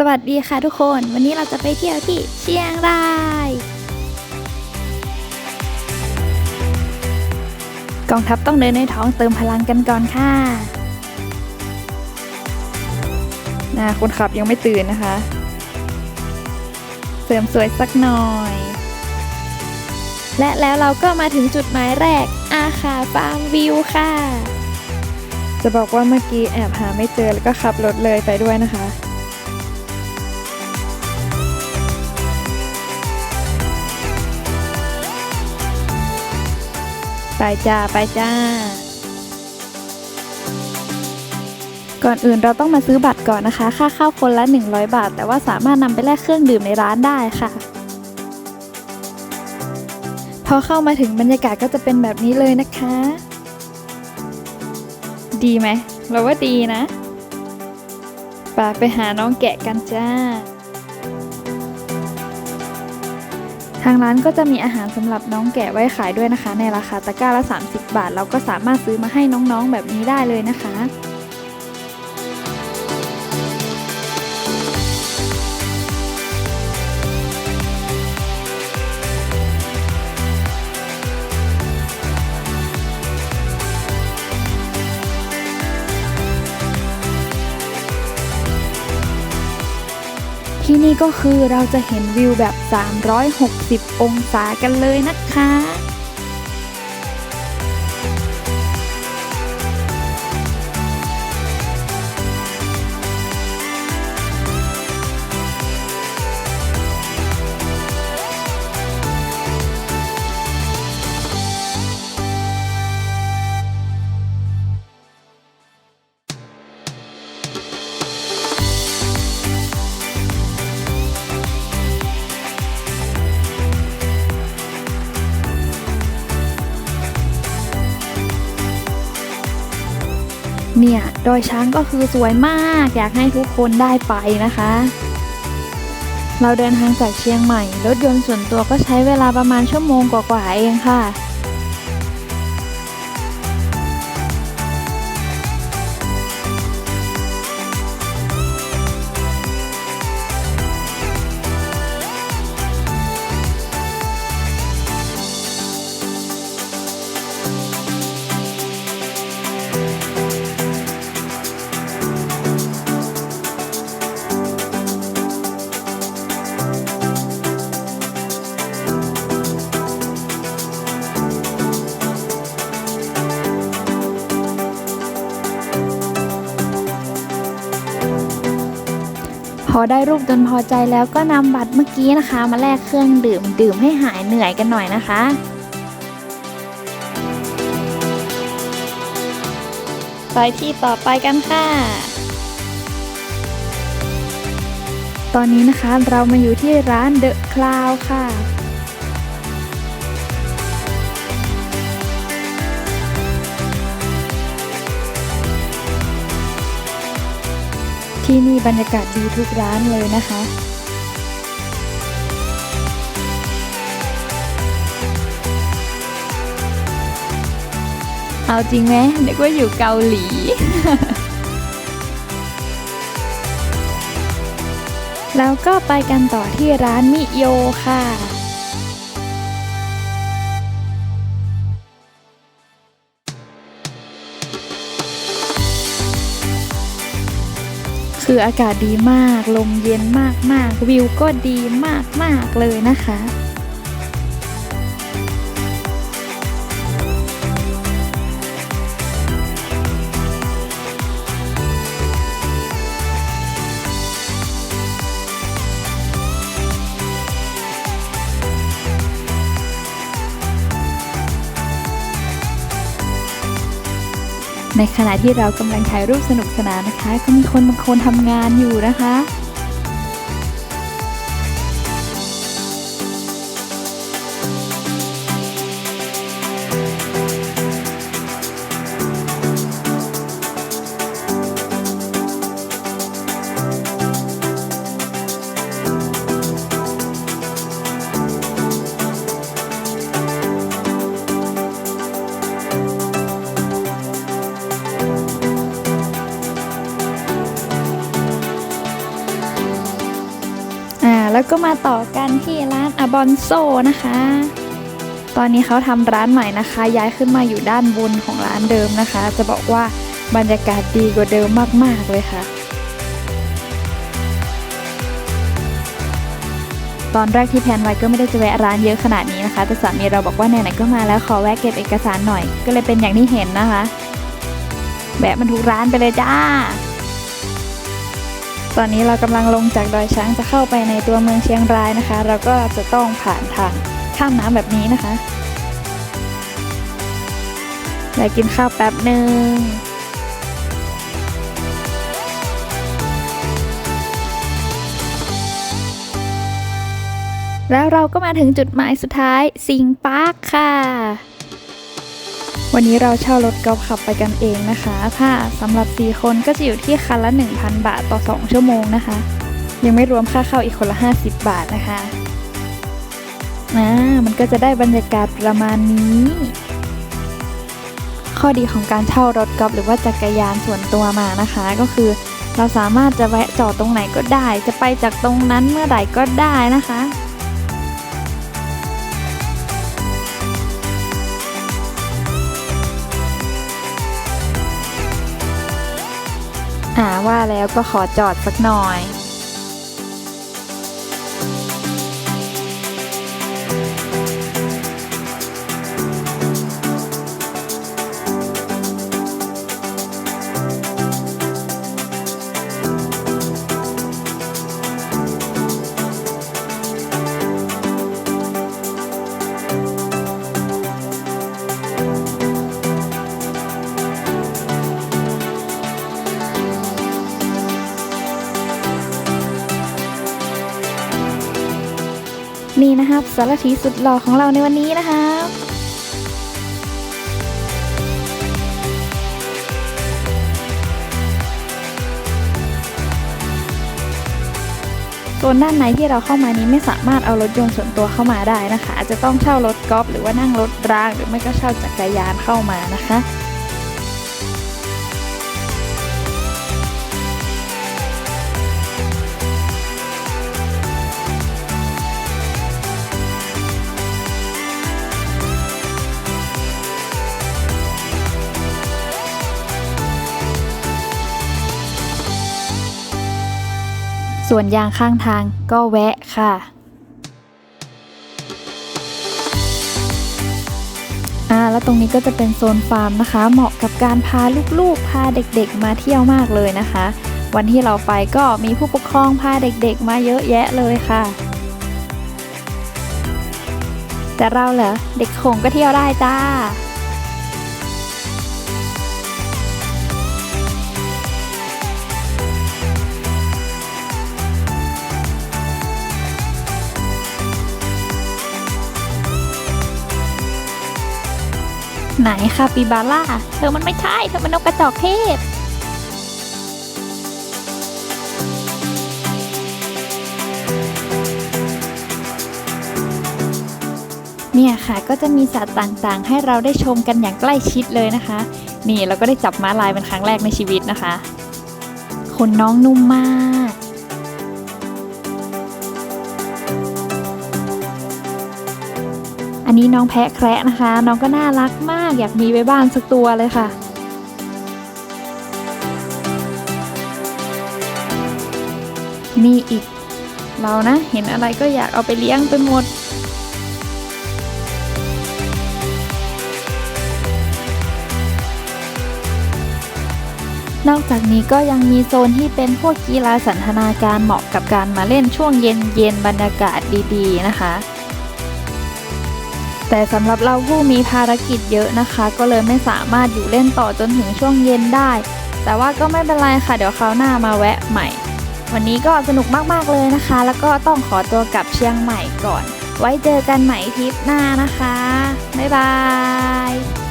สวัสดีค่ะทุกคน วันนี้เราจะไปเที่ยวที่เชียงรายกองทัพต้องเดินในท้องเติมพลังกันก่อนค่ะนะคนขับยังไม่ตื่นนะคะ เสริมสวยสักหน่อย และแล้วเราก็มาถึงจุดหมายแรก อาคาฟาร์มวิวค่ะ จะบอกว่าเมื่อกี้แอบหาไม่เจอแล้วก็ขับรถเลยไปด้วยนะคะ ไปจ้า ไปจ้า ก่อนอื่นเราต้องมาซื้อบัตรก่อนนะคะ ค่าเข้าคนละ 100 บาท แต่ว่าสามารถนำไปแลกเครื่องดื่มในร้านได้ค่ะ พอเข้ามาถึงบรรยากาศก็จะเป็นแบบนี้เลยนะคะ ดีไหมเราว่าดีนะไปไปหาน้องแกะกันจ้า ทางร้านก็จะมีอาหารสำหรับน้องแกะไว้ขายด้วยนะคะ ในราคาตะกร้าละ 30 บาท เราก็สามารถซื้อมาให้น้องๆแบบนี้ได้เลยนะคะ ที่นี่ก็คือเราจะเห็นวิวแบบ 360 องศากันเลยนะคะ เนี่ยดอยช้างก็คือสวยมาก อยากให้ทุกคนได้ไปนะคะ เราเดินทางจากเชียงใหม่ รถยนต์ส่วนตัวก็ใช้เวลาประมาณชั่วโมงกว่าๆเองค่ะ อได้รูปจนพอใจแล้วก็นำบัตรเมื่อกี้นะคะ มาแลกเครื่องดื่มดื่มให้หายเหนื่อยกันหน่อยนะคะไปที่ต่อไปกันค่ะ ตอนนี้นะคะเรามาอยู่ที่ร้านเดอะคลาวค่ะ ที่นี่บรรยากาศดีทุกร้านเลยนะคะเอาจริงไหมนึกว่าอยู่เกาหลี แล้วก็ไปกันต่อที่ร้านมิโยค่ะ คืออากาศดีมาก ลมเย็นมากมากๆวิวก็ดีมากมากๆเลยนะคะ ในขณะที่เรากำลังถ่ายรูปสนุกสนานนะคะ ก็มีคนบางคนทำงานอยู่นะคะ ก็มาต่อกันที่ร้านอบอนโซนะคะ ตอนนี้เขาทำร้านใหม่นะคะ ย้ายขึ้นมาอยู่ด้านบนของร้านเดิมนะคะ จะบอกว่าบรรยากาศดีกว่าเดิมมาก ๆ เลยค่ะ ตอนแรกที่แพนไว้ก็ไม่ได้จะแวะร้านเยอะขนาดนี้นะคะ แต่สามีเราบอกว่าไหนๆก็มาแล้วขอแวะเก็บเอกสารหน่อย ก็เลยเป็นอย่างที่เห็นนะคะ แวะมันทุกร้านไปเลยจ้า ตอนนี้เรากำลังลงจากดอยช้างจะเข้าไปในตัวเมืองเชียงรายนะคะ เราก็จะต้องผ่านทางข้ามน้ำแบบนี้นะคะไปกินข้าวแป๊บหนึ่งแล้วเราก็มาถึงจุดหมายสุดท้ายสิงปาร์คค่ะ วันนี้เราเช่ารถกอล์ฟขับไปกันเองนะคะ ถ้าสำหรับ 4 คนก็จะอยู่ที่คันละ 1,000 บาทต่อ 2 ชั่วโมงนะคะ ยังไม่รวมค่าเข้าอีกคนละ 50 บาทนะคะอ่ามันก็จะได้บรรยากาศประมาณนี้ ข้อดีของการเช่ารถกอล์ฟหรือว่าจักรยานส่วนตัวมานะคะ ก็คือ เราสามารถจะแวะจอดตรงไหนก็ได้ จะไปจากตรงนั้นเมื่อไหร่ก็ได้นะคะ อ่าว่าแล้วก็ขอจอดสักหน่อย นี่นะครับสารถีสุดหล่อของเราในวันนี้นะครับโซนด้านในที่เราเข้ามานี้ไม่สามารถเอารถยนต์ส่วนตัวเข้ามาได้นะคะ อาจจะต้องเช่ารถกอล์ฟหรือว่านั่งรถราง หรือไม่ก็เช่าจักรยานเข้ามานะคะ ส่วนยางข้างทางก็แวะค่ะ อ่า แล้วตรงนี้ก็จะเป็นโซนฟาร์มนะคะ เหมาะกับการพาลูกๆ พาเด็กๆ มาเที่ยวมากเลยนะคะ วันที่เราไปก็มีผู้ปกครองพาเด็กๆ มาเยอะแยะเลยค่ะ แต่เราเหรอ เด็กคงก็เที่ยวได้จ้า ไหนคาปิบาร่าเธอมันไม่ใช่เธอมันนกกระจอกเทศเนี่ยค่ะก็จะมีสัตว์ต่างๆ ให้เราได้ชมกันอย่างใกล้ชิดเลยนะคะ นี่เราก็ได้จับม้าลายเป็นครั้งแรกในชีวิตนะคะขนน้องนุ่มมาก นี้น้องแพะแคระนะคะ น้องก็น่ารักมากอยากมีไว้บ้านสักตัวเลยค่ะนี่อีก เรานะ เห็นอะไรก็อยากเอาไปเลี้ยงไปหมด นอกจากนี้ก็ยังมีโซนที่เป็นพวกกีฬาสันทนาการเหมาะกับการมาเล่นช่วงเย็นเย็นบรรยากาศดี ๆ นะคะ แต่สำหรับเราผู้มีภารกิจเยอะนะคะ ก็เลยไม่สามารถอยู่เล่นต่อจนถึงช่วงเย็นได้ แต่ว่าก็ไม่เป็นไรค่ะ เดี๋ยวคราวหน้ามาแวะใหม่ วันนี้ก็สนุกมากๆเลยนะคะ แล้วก็ต้องขอตัวกลับเชียงใหม่ก่อน ไว้เจอกันใหม่ทริปหน้านะคะ บ๊ายบาย